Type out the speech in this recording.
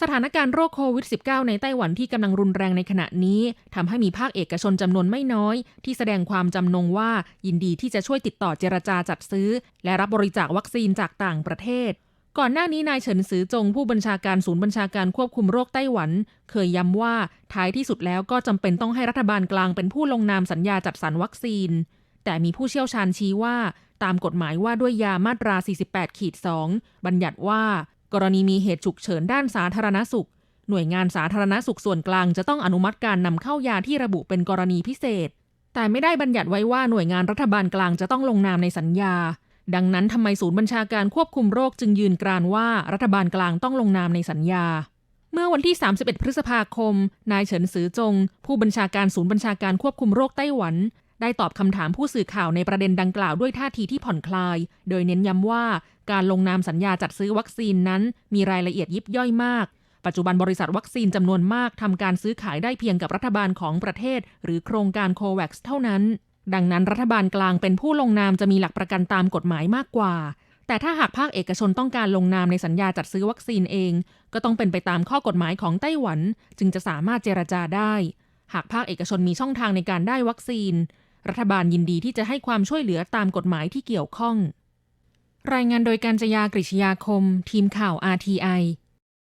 สถานการณ์โรคโควิด -19 ในไต้หวันที่กำลังรุนแรงในขณะนี้ทำให้มีภาคเอกชนจำนวนไม่น้อย ที่แสดงความจำนงว่ายินดีที่จะช่วยติดต่อเจรจาจัดซื้อ และรับบริจาควัคซีนจากต่างประเทศ ก่อนหน้านี้นายเฉินซือจงผู้บัญชาการศูนย์บัญชาการควบคุมโรคไต้หวัน เคยย้ำว่าท้ายที่สุดแล้วก็จำเป็นต้องให้รัฐบาลกลางเป็นผู้ลงนามสัญญาจัดสรรวัคซีน แต่มีผู้เชี่ยวชาญชี้ว่า ตามกฎหมายว่าด้วยยามาตรา 48ขีด2บัญญัติว่า กรณีมีเหตุฉุกเฉินด้านสาธารณสุข หน่วยงานสาธารณสุขส่วนกลางจะต้องอนุมัติการนำเข้ายาที่ระบุเป็นกรณีพิเศษ แต่ไม่ได้บัญญัติไว้ว่าหน่วยงานรัฐบาลกลางจะต้องลงนามในสัญญา ดังนั้นทำไมศูนย์บัญชาการควบคุมโรคจึงยืนกรานว่ารัฐบาลกลางต้องลงนามในสัญญาเมื่อวันที่ 31 พฤษภาคม นายเฉินซือจง ผู้บัญชาการศูนย์บัญชาการควบคุมโรคไต้หวัน ได้ตอบคำถามผู้สื่อข่าวในประเด็นดังกล่าวด้วยท่าทีที่ผ่อนคลาย โดยเน้นย้ำว่าการลงนามสัญญาจัดซื้อวัคซีนนั้น มีรายละเอียดยิบย่อยมาก ปัจจุบันบริษัทวัคซีนจำนวนมากทำการซื้อขายได้เพียงกับรัฐบาลของประเทศ หรือโครงการโควัคเท่านั้น ดังนั้นรัฐบาลกลางเป็นผู้ลงนามจะมีหลักประกันตามกฎหมายมากกว่า แต่ถ้าหากภาคเอกชนต้องการลงนามในสัญญาจัดซื้อวัคซีนเอง ก็ต้องเป็นไปตามข้อกฎหมายของไต้หวัน จึงจะสามารถเจรจาได้ หากภาคเอกชนมีช่องทางในการได้วัคซีน รัฐบาลยินดีที่จะให้ความช่วยเหลือตามกฎหมายที่เกี่ยวข้อง รายงานโดยการจยากริชยาคม ทีมข่าว RTI